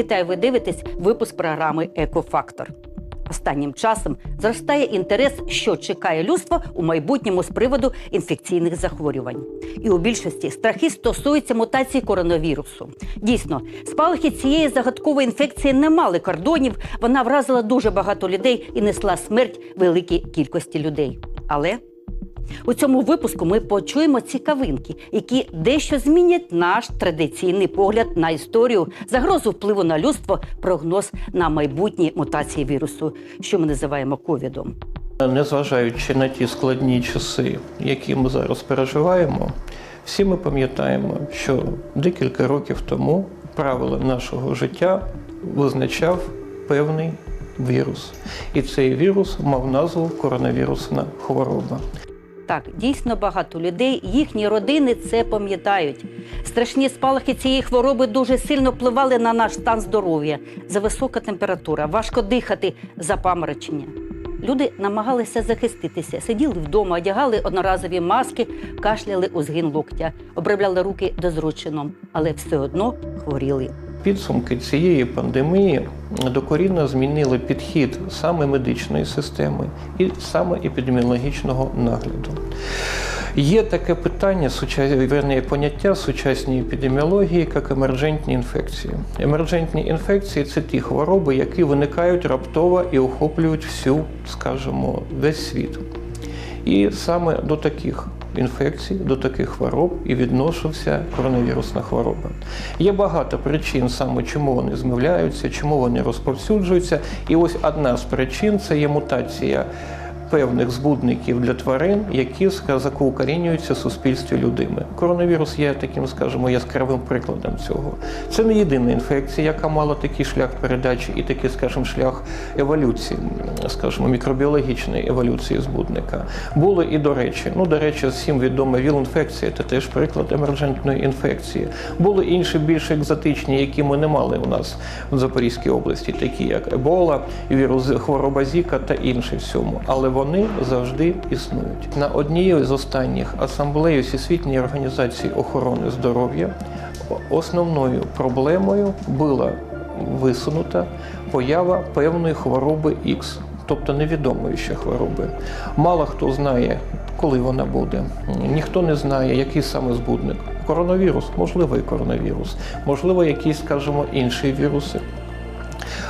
Вітаю, ви дивитесь випуск програми Екофактор. Останнім часом зростає інтерес, що чекає людство у майбутньому з приводу інфекційних захворювань. І у більшості страхи стосуються мутації коронавірусу. Дійсно, спалахи цієї загадкової інфекції не мали кордонів. Вона вразила дуже багато людей і несла смерть великій кількості людей. Але у цьому випуску ми почуємо цікавинки, які дещо змінять наш традиційний погляд на історію, загрозу впливу на людство, прогноз на майбутні мутації вірусу, що ми називаємо ковідом. Незважаючи на ті складні часи, які ми зараз переживаємо, всі ми пам'ятаємо, що декілька років тому правила нашого життя визначав певний вірус. І цей вірус мав назву коронавірусна хвороба. Так, дійсно багато людей, їхні родини це пам'ятають. Страшні спалахи цієї хвороби дуже сильно впливали на наш стан здоров'я. Зависока температура, важко дихати, запаморочення. Люди намагалися захиститися, сиділи вдома, одягали одноразові маски, кашляли у згин локтя, обробляли руки дозрученом, але все одно хворіли. Підсумки цієї пандемії докорінно змінили підхід саме медичної системи і саме епідеміологічного нагляду. Є таке питання, суча- поняття сучасній епідеміології, як емерджентні інфекції. Емерджентні інфекції це ті хвороби, які виникають раптово і охоплюють всю, скажімо, весь світ. І саме до таких інфекцій, до таких хвороб і відносився коронавірусна хвороба. Є багато причин, саме чому вони змовляються, чому вони розповсюджуються. І ось одна з причин це є мутація певних збудників для тварин, які ска- укорінюються в суспільстві людини. Коронавірус є таким, скажімо, яскравим прикладом цього. Це не єдина інфекція, яка мала такий шлях передачі і такий, скажімо, шлях еволюції, скажімо, мікробіологічної еволюції збудника. Були і до речі, ну до речі, всім відома ВІЛ-інфекція, це теж приклад емерджентної інфекції. Були інші більш екзотичні, які ми не мали у нас в Запорізькій області, такі як Ебола, вірус хвороба Зіка та інші всьому. Але вони завжди існують. На одній з останніх асамблей Всесвітньої організації охорони здоров'я основною проблемою була висунута поява певної хвороби Х, тобто невідомої ще хвороби. Мало хто знає, коли вона буде. Ніхто не знає, який саме збудник. Коронавірус, можливо, і коронавірус, можливо, якісь, скажімо, інші віруси.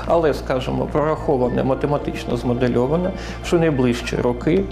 Але, скажімо, прораховане, математично змодельоване, що найближчі роки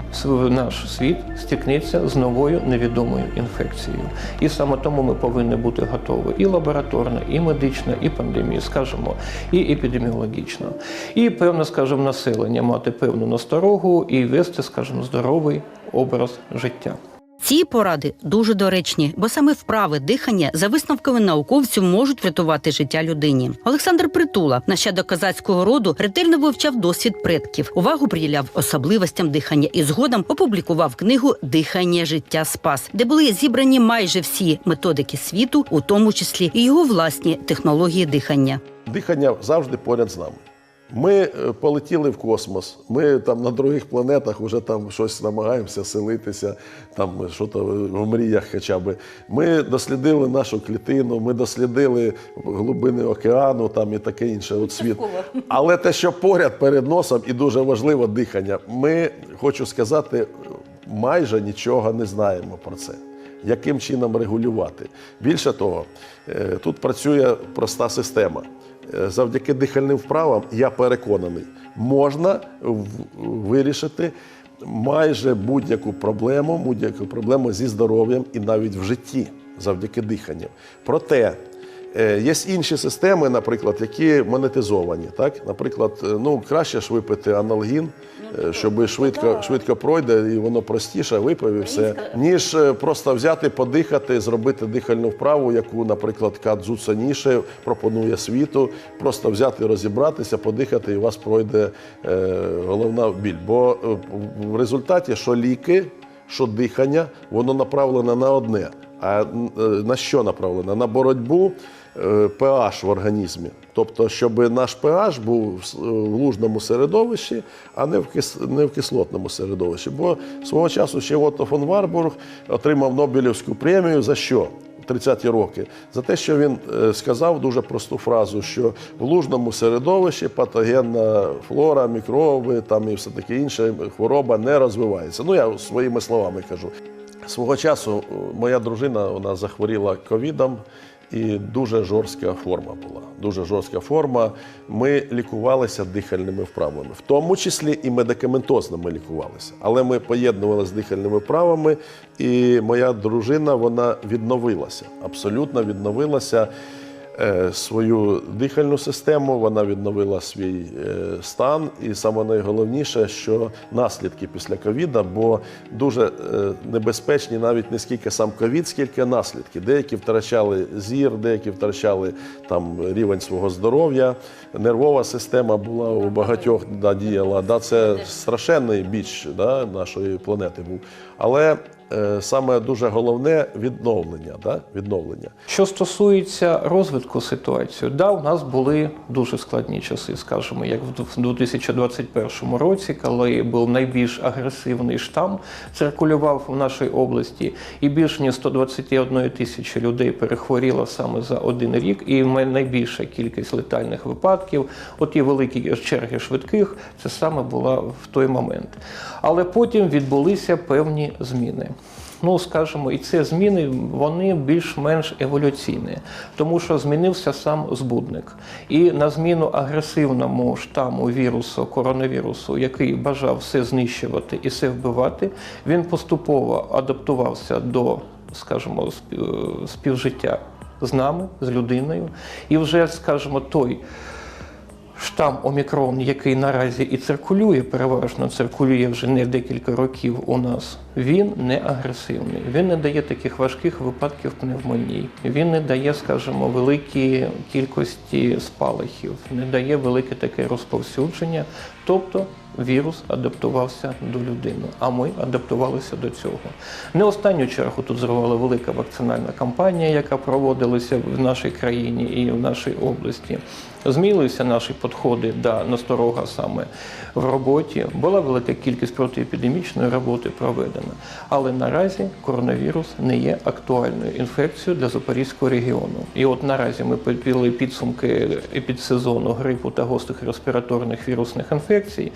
наш світ стикнеться з новою невідомою інфекцією. І саме тому ми повинні бути готові і лабораторно, і медично, і пандемію, скажімо, і епідеміологічно. І певне, скажімо, населення мати певну насторогу і вести, скажімо, здоровий образ життя. Ці поради дуже доречні, бо саме вправи дихання за висновками науковців можуть врятувати життя людині. Олександр Притула, нащадок козацького роду, ретельно вивчав досвід предків, увагу приділяв особливостям дихання і згодом опублікував книгу Дихання життя спас, де були зібрані майже всі методики світу, у тому числі і його власні технології дихання. Дихання завжди поряд з нами. Ми е, полетіли в космос, ми там на других планетах вже там щось намагаємося селитися, там що то в мріях хоча б. Ми дослідили нашу клітину, ми дослідили глибини океану там і таке інше. От світ. Але те, що поряд перед носом, і дуже важливо дихання, ми хочу сказати, майже нічого не знаємо про це. Яким чином регулювати? Більше того, е, тут працює проста система. Завдяки дихальним вправам, я переконаний, можна вирішити майже будь-яку проблему, будь-яку проблему зі здоров'ям і навіть в житті завдяки диханню. Проте є інші системи, наприклад, які монетизовані. Так? Наприклад, е, ну, краще ж випити аналгін, е, щоб швидко, швидко пройде і воно простіше випив і все, ніж е, просто взяти, подихати, зробити дихальну вправу, яку, наприклад, Кадзу Цаніше пропонує світу, просто взяти, розібратися, подихати, і у вас пройде е, головна біль. Бо е, в результаті, що ліки, що дихання, воно направлене на одне. А е, на що направлено? На боротьбу е, pH в організмі. Тобто, щоб наш pH був в лужному середовищі, а не в, не в кислотному середовищі. Бо свого часу ще Отто фон Варбург отримав Нобелівську премію за що? 30-ті роки, за те, що він е, сказав дуже просту фразу, що в лужному середовищі патогенна флора, мікроби там і все таке інше хвороба не розвивається. Ну я своїми словами кажу. Свого часу е, моя дружина вона захворіла ковідом. І дуже жорстка форма була. Дуже жорстка форма. Ми лікувалися дихальними вправами, в тому числі і медикаментозно ми лікувалися. Але ми поєднували з дихальними вправами, і моя дружина вона відновилася, абсолютно відновилася свою дихальну систему, вона відновила свій е, стан. І саме найголовніше, що наслідки після ковіда, бо дуже е, небезпечні навіть не скільки сам ковід, скільки наслідки. Деякі втрачали зір, деякі втрачали там рівень свого здоров'я. Нервова система була у багатьох да, діяла. Да, це страшенний біч да, нашої планети був. Але е, саме дуже головне відновлення. Да, відновлення. Що стосується розвитку ситуації, да, у нас були дуже складні часи, скажімо, як в 2021 році, коли був найбільш агресивний штам, циркулював в нашій області, і більш ніж 121 тисячі людей перехворіло саме за один рік, і найбільша кількість летальних випадків, оті великі черги швидких, це саме була в той момент. Але потім відбулися певні зміни. Ну, скажімо, і ці зміни вони більш-менш еволюційні, тому що змінився сам збудник. І на зміну агресивному штаму вірусу, коронавірусу, який бажав все знищувати і все вбивати, він поступово адаптувався до, скажімо, спів- співжиття з нами, з людиною. І вже, скажімо, той штам Омікрон, який наразі і циркулює, переважно циркулює вже не декілька років у нас, він не агресивний. Він не дає таких важких випадків пневмонії. Він не дає, скажімо, великі кількості спалахів, не дає велике таке розповсюдження. Тобто вірус адаптувався до людини, а ми адаптувалися до цього. Не останню чергу тут зривала велика вакцинальна кампанія, яка проводилася в нашій країні і в нашій області. Змінилися наші підходи до насторога саме в роботі. Була велика кількість протиепідемічної роботи проведена. Але наразі коронавірус не є актуальною інфекцією для Запорізького регіону. І от наразі ми підвели підсумки епідсезону грипу та гострих респіраторних вірусних інфекцій.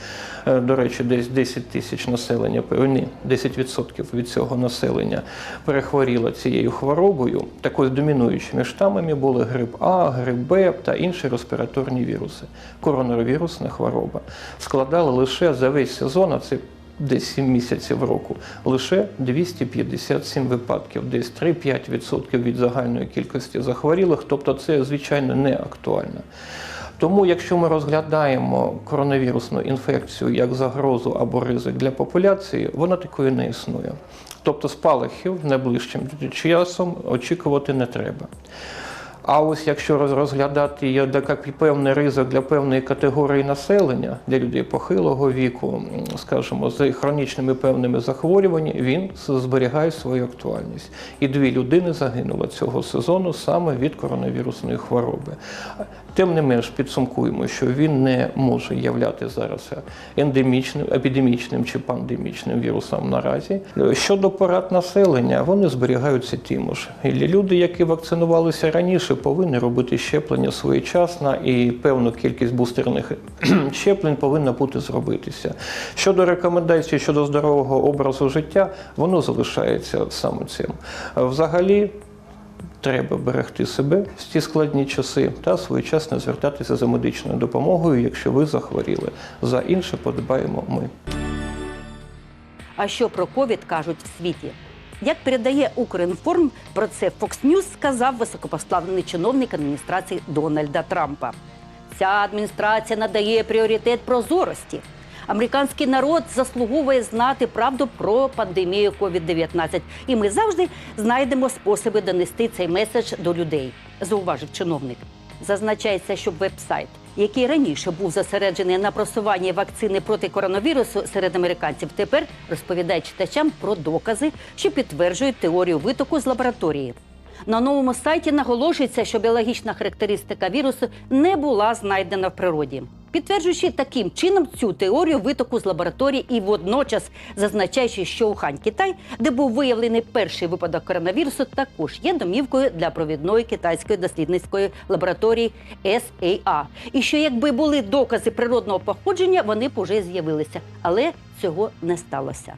Е, До речі, десь 10 тисяч населення, певні 10% від цього населення перехворіло цією хворобою. Так ось домінуючими штамами були грип А, грип Б та інші респіраторні віруси. Коронавірусна хвороба складала лише за весь сезон, а це десь 7 місяців року, лише 257 випадків, десь 3-5% від загальної кількості захворілих, тобто це, звичайно, не актуально. Тому, якщо ми розглядаємо коронавірусну інфекцію як загрозу або ризик для популяції, вона такої не існує. Тобто спалахів найближчим часом очікувати не треба. А ось якщо розглядати її як певний ризик для певної категорії населення, для людей похилого віку, скажімо, з хронічними певними захворюваннями, він зберігає свою актуальність. І дві людини загинуло цього сезону саме від коронавірусної хвороби. Тим не менш підсумкуємо, що він не може являти зараз ендемічним, епідемічним чи пандемічним вірусом наразі. Щодо порад населення, вони зберігаються тим ж. Люди, які вакцинувалися раніше, повинні робити щеплення своєчасно, і певну кількість бустерних щеплень повинна бути зробитися. Щодо рекомендацій щодо здорового образу життя, воно залишається саме цим. Взагалі. Треба берегти себе в ці складні часи та своєчасно звертатися за медичною допомогою, якщо ви захворіли. За інше подбаємо ми. А що про ковід кажуть в світі? Як передає Укрінформ, про це Fox News сказав високопоставлений чиновник адміністрації Дональда Трампа. Ця адміністрація надає пріоритет прозорості. Американський народ заслуговує знати правду про пандемію COVID-19. І ми завжди знайдемо способи донести цей меседж до людей, зауважив чиновник. Зазначається, що веб-сайт, який раніше був зосереджений на просуванні вакцини проти коронавірусу серед американців, тепер розповідає читачам про докази, що підтверджують теорію витоку з лабораторії. На новому сайті наголошується, що біологічна характеристика вірусу не була знайдена в природі. Підтверджуючи таким чином цю теорію витоку з лабораторії і водночас зазначаючи, що Ухань, Китай, де був виявлений перший випадок коронавірусу, також є домівкою для провідної китайської дослідницької лабораторії SAA. І що якби були докази природного походження, вони б уже з'явилися, але цього не сталося.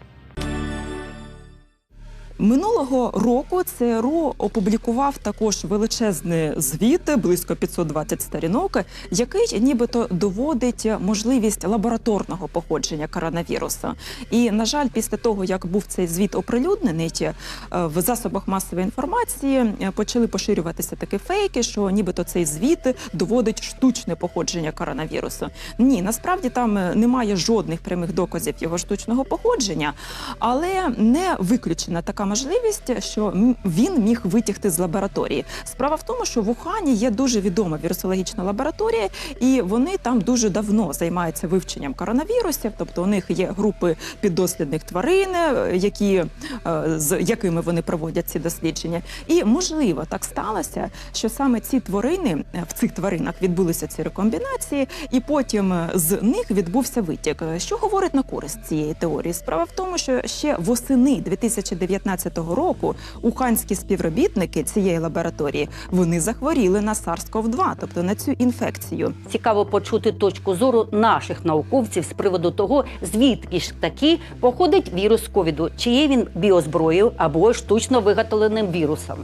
Минулого року ЦРУ опублікував також величезний звіт, близько 520 сторінок, який нібито доводить можливість лабораторного походження коронавірусу. І на жаль, після того як був цей звіт оприлюднений е, в засобах масової інформації, е, почали поширюватися такі фейки, що нібито цей звіт доводить штучне походження коронавірусу. Ні, насправді там е, немає жодних прямих доказів його штучного походження, але не виключена така можливість, що він міг витягти з лабораторії. Справа в тому, що в Ухані є дуже відома вірусологічна лабораторія, і вони там дуже давно займаються вивченням коронавірусів. Тобто у них є групи піддослідних тварин, е, які е, з якими вони проводять ці дослідження. І можливо так сталося, що саме ці тварини е, в цих тваринах відбулися ці рекомбінації, і потім з них відбувся витік. Що говорить на користь цієї теорії? Справа в тому, що ще восени 2019 року уханські співробітники цієї лабораторії вони захворіли на SARS-CoV-2, тобто на цю інфекцію. Цікаво почути точку зору наших науковців з приводу того, звідки ж таки походить вірус ковіду, чи є він біозброєю або штучно виготовленим вірусом.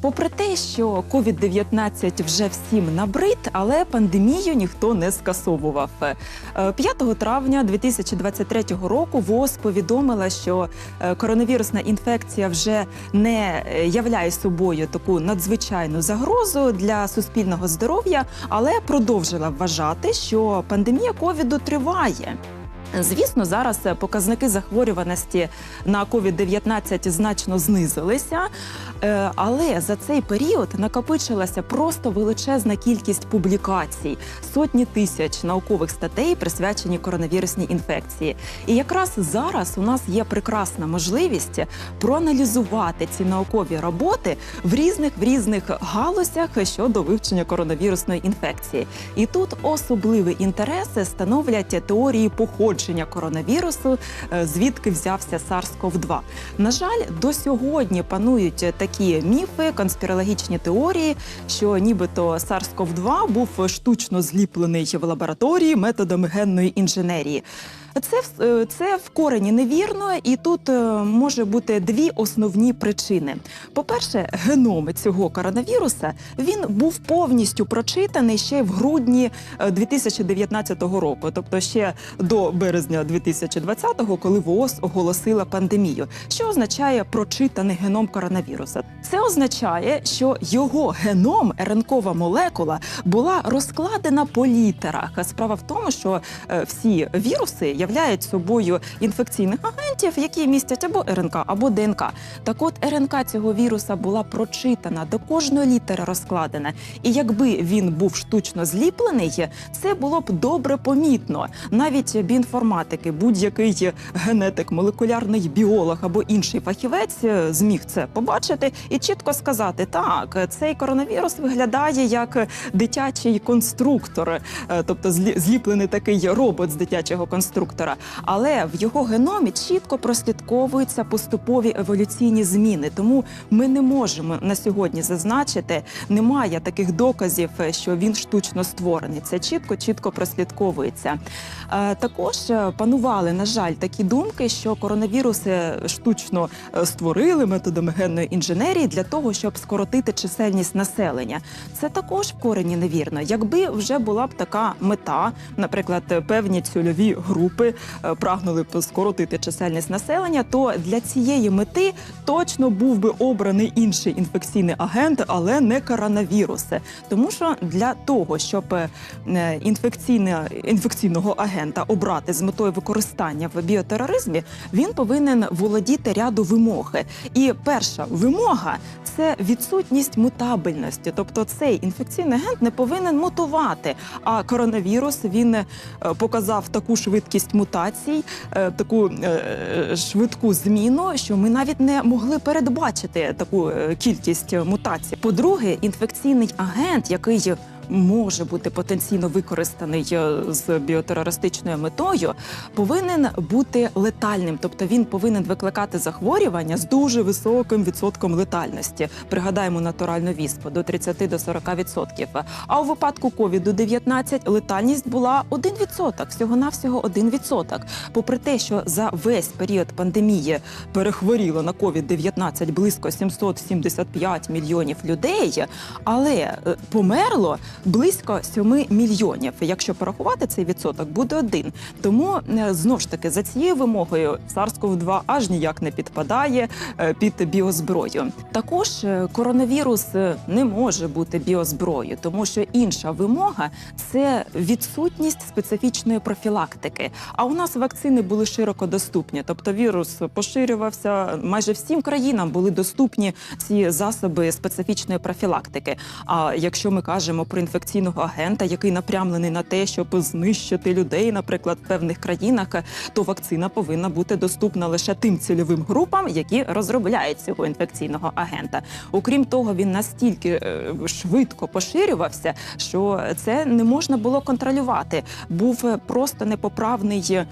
Попри те, що COVID-19 вже всім набрид, але пандемію ніхто не скасовував. Е, 5 травня 2023 року ВОЗ повідомила, що е, коронавірусна інфекція вже не е, являє собою таку надзвичайну загрозу для суспільного здоров'я, але продовжила вважати, що пандемія ковіду триває. Звісно, зараз е, показники захворюваності на COVID-19 значно знизилися, е, але за цей період накопичилася просто величезна кількість публікацій, сотні тисяч наукових статей, присвячені коронавірусній інфекції. І якраз зараз у нас є прекрасна можливість проаналізувати ці наукові роботи в різних в різних галузях щодо вивчення коронавірусної інфекції. І тут особливий інтерес становлять теорії походження коронавірусу, е, звідки взявся SARS-CoV-2. На жаль, до сьогодні панують такі міфи, конспірологічні теорії, що нібито SARS-CoV-2 був штучно зліплений в лабораторії методами генної інженерії. Це, е, це в корені невірно, і тут е, може бути дві основні причини. По-перше, геном цього коронавіруса він був повністю прочитаний ще в грудні е, 2019 року, тобто ще до березня 2020-го, коли ВООЗ оголосила пандемію. Що означає прочитаний геном коронавіруса? Це означає, що його геном, РНКова молекула, була розкладена по літерах. Справа в тому, що е, всі віруси являють собою інфекційних агентів, які містять або РНК, або ДНК. Так от РНК цього віруса була прочитана до кожної літери розкладена. І якби він був штучно зліплений, це було б добре помітно. Навіть біінформатики, будь-який генетик, молекулярний біолог або інший фахівець зміг це побачити і чітко сказати: так, цей коронавірус виглядає як дитячий конструктор, е, тобто злі- зліплений такий робот з дитячого конструктора. Але в його геномі чітко прослідковуються поступові еволюційні зміни. Тому ми не можемо на сьогодні зазначити, немає таких доказів, е, що він штучно створений. Це чітко, чітко прослідковується. Е, Також е, панували, на жаль, такі думки, що коронавіруси штучно створили методами генної інженерії для того, щоб скоротити чисельність населення. Це також в корені невірно. Якби вже була б така мета, наприклад, певні цільові групи е, прагнули скоротити чисельність населення, то для цієї мети точно був би обраний інший інфекційний агент, але не коронавірус. Тому що для того, щоб е, інфекційного агента обрати з метою використання в біотероризмі, він повинен володіти ряду вимог. І перша вимога це відсутність мутабельності, тобто цей інфекційний агент не повинен мутувати. А коронавірус він е, показав таку швидкість кількість мутацій, е, таку е, швидку зміну, що ми навіть не могли передбачити таку е, кількість мутацій. По-друге, інфекційний агент, який може бути потенційно використаний е, з біотерористичною метою, повинен бути летальним, тобто він повинен викликати захворювання з дуже високим відсотком летальності. Пригадаємо натуральну віспу до 30 до 40 відсотків. А у випадку ковіду 19 летальність була 1%, всього навсього 1%. Попри те, що за весь період пандемії перехворіло на ковід 19 близько 775 мільйонів людей, але е, померло близько 7 мільйонів. Якщо порахувати цей відсоток, буде один. Тому е, знов ж таки за цією вимогою SARS-CoV-2 аж ніяк не підпадає е, під біозброю. Також е, коронавірус не може бути біозброєю, тому що інша вимога це відсутність специфічної профілактики. А у нас вакцини були широко доступні, тобто вірус поширювався майже всім країнам були доступні ці засоби специфічної профілактики. А якщо ми кажемо про інфекційного агента, який напрямлений на те, щоб знищити людей, наприклад, в певних країнах, то вакцина повинна бути доступна лише тим цільовим групам, які розробляють цього інфекційного агента. Окрім того, він настільки е, швидко поширювався, що це не можна було контролювати. Був просто непоправний е,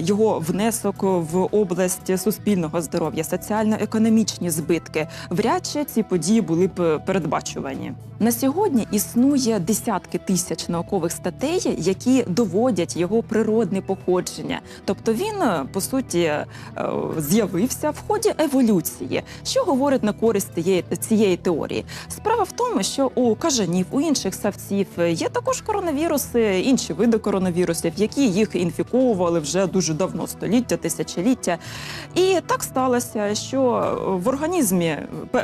його внесок в область суспільного здоров'я, соціально-економічні збитки. Вряд чи ці події були б е, передбачувані. На сьогодні існує десятки тисяч наукових статей, які доводять його природне походження. Тобто він е, по суті е, з'явився в ході еволюції, що говорить на користь цієї, цієї теорії. Справа в тому, що у кажанів, у інших савців е, є також коронавіруси, інші види коронавірусів, які їх інфіковували вже дуже давно, століття, тисячоліття. І так сталося, що в організмі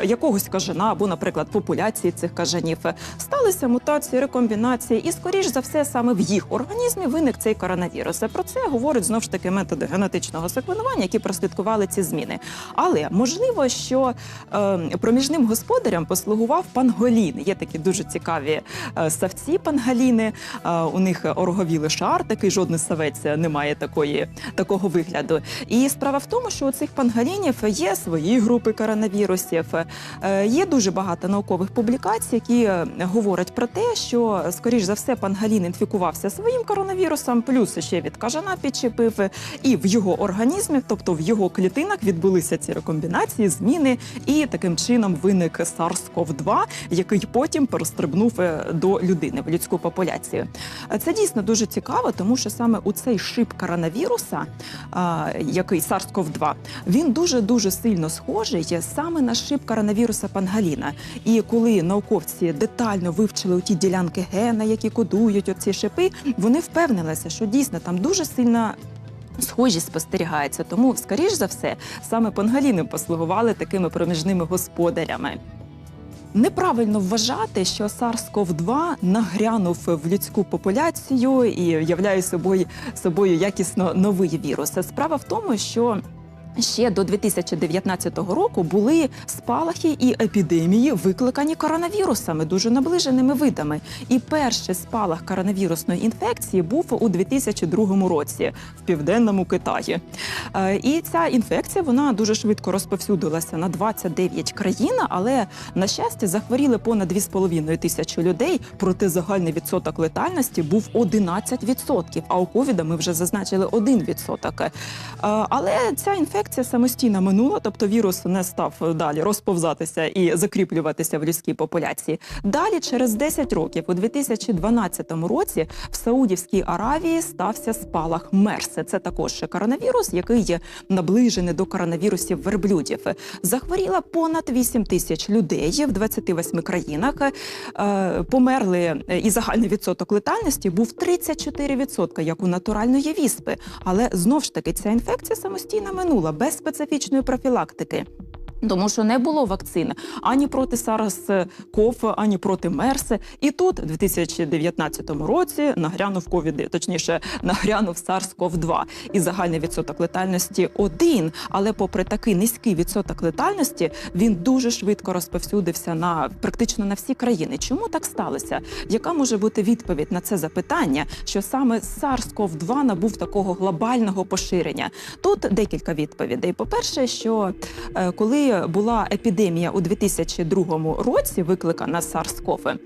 якогось кажана або, наприклад, популяції цих кажанів сталися мутації, рекомбінації, і скоріш за все саме в їх організмі виник цей коронавірус. Про це говорять знов ж таки методи генетичного секвенування, які прослідкували ці зміни. Але можливо, що е, проміжним господарям послугував панголін. Є такі дуже цікаві е, савці панголіни. Е, у них ороговілий шар, такий жодний савець не має такої такого вигляду. І справа в тому, що у цих пангалінів є свої групи коронавірусів. Е, Є дуже багато наукових публікацій, які е, говорять про те, що скоріш за все пангалін інфікувався своїм коронавірусом, плюс ще від кажана підчепив, і в його організмі, тобто в його клітинах, відбулися ці рекомбінації, зміни, і таким чином виник SARS-CoV-2, який потім перестрибнув е, до людини в людську популяцію. Це дійсно дуже цікаво, тому що саме у цей шип коронавіруса, який SARS-CoV-2, він дуже дуже сильно схожий саме на шип коронавіруса пангаліна. І коли науковці детально вивчили ті ділянки гена, які кодують оці шипи, вони впевнилися, що дійсно там дуже сильна. Схожість спостерігається, тому, скоріш за все, саме пангаліни послугували такими проміжними господарями. Неправильно вважати, що SARS-CoV-2 нагрянув в людську популяцію і являє собою, собою якісно новий вірус. Справа в тому, що Ще до 2019 року були спалахи і епідемії, викликані коронавірусами, дуже наближеними видами. І перший спалах коронавірусної інфекції був у 2002 році в південному Китаї. Е, І ця інфекція вона дуже швидко розповсюдилася на 29 країн, але на щастя захворіли понад 2,5 тисячі людей. Проте загальний відсоток летальності був 11%, А у ковіда ми вже зазначили 1%. Е, Але ця інфекція самостійно минула, тобто вірус не став далі розповзатися і закріплюватися в людській популяції. Далі, через 10 років, у 2012 році, в Саудівській Аравії стався спалах мерси. Це також коронавірус, який є наближений до коронавірусів верблюдів. Захворіла понад 8 тисяч людей в 28 країнах. Е, Померли е, і загальний відсоток летальності був 34%, як у натуральної віспи. Але знов ж таки ця інфекція самостійно минула без специфічної профілактики. Тому що не було вакцини ані проти SARS-CoV, ані проти МЕРСи. І тут, у 2019 році, нагрянув ковід, точніше, нагрянув SARS-CoV-2. І загальний відсоток летальності один. Але попри такий низький відсоток летальності, він дуже швидко розповсюдився на практично на всі країни. Чому так сталося? Яка може бути відповідь на це запитання, що саме SARS-CoV-2 набув такого глобального поширення? Тут декілька відповідей. По-перше, що е, була епідемія у 2002 році, викликана SARS-CoV,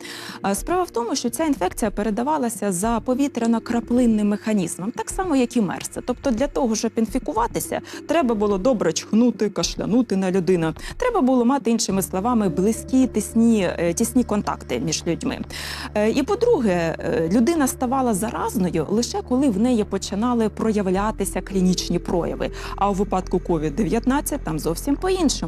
е, справа в тому, що ця інфекція передавалася за повітряно-краплинним механізмом, так само як і МЕРС. Тобто, для того, щоб інфікуватися, треба було добре чхнути, кашлянути на людину. Треба було мати іншими словами близькі тісні, е, тісні контакти між людьми. Е, І по-друге, людина ставала заразною лише коли в неї починали проявлятися клінічні прояви. А у випадку COVID-19 там зовсім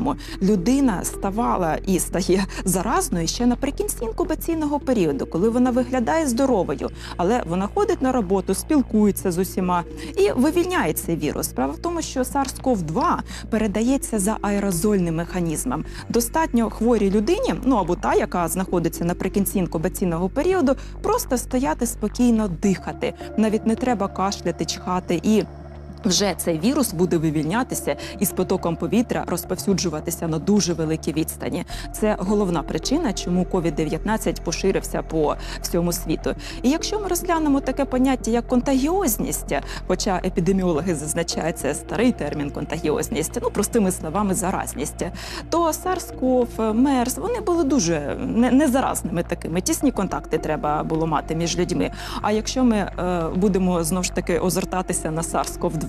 по-іншому. Людина ставала і стає заразною ще наприкінці інкубаційного періоду, коли вона виглядає здоровою, але вона ходить на роботу, спілкується з усіма і вивільняє цей вірус. Справа в тому, що SARS-CoV-2 передається за аерозольним механізмом. Достатньо хворій людині, ну або та, яка знаходиться наприкінці інкубаційного періоду, просто стояти спокійно дихати. Навіть не треба кашляти, чхати і. Вже цей вірус буде вивільнятися і з потоком повітря розповсюджуватися на дуже великій відстані. Це головна причина, чому COVID-19 поширився по всьому світу. І якщо ми розглянемо таке поняття як контагіозність, хоча епідеміологи зазначають це старий термін контагіозність, ну простими словами, заразність, то SARS-CoV, MERS, вони були дуже не- незаразними такими. Тісні контакти треба було мати між людьми. А якщо ми е, будемо знову ж таки озертатися на SARS-CoV-2,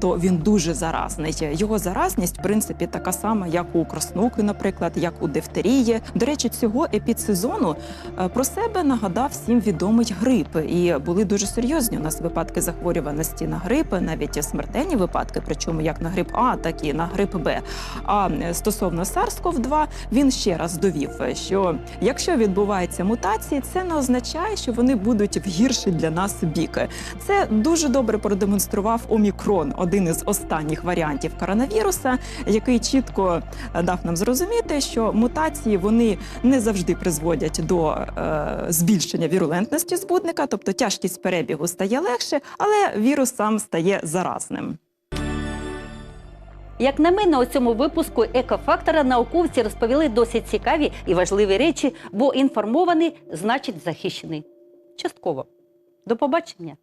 то він дуже заразний. Його заразність, в принципі, така сама, як у краснухи, наприклад, як у дифтерії. До речі, цього епідсезону е, про себе нагадав всім відомий грип. І були дуже серйозні у нас випадки захворюваності на грип, навіть смертельні випадки, причому як на грип А, так і на грип Б. А е, стосовно SARS-CoV-2, він ще раз довів, що якщо відбуваються мутації, це не означає, що вони будуть в гірший для нас бік. Це дуже добре продемонстрував Омікрон, один із останніх варіантів коронавіруса, який чітко е, дав нам зрозуміти, що мутації вони не завжди призводять до е, збільшення вірулентності збудника, тобто тяжкість перебігу стає легше, але вірус сам стає заразним. Як на мене, у цьому випуску екофактора науковці розповіли досить цікаві і важливі речі, бо інформований значить захищений. Частково. До побачення.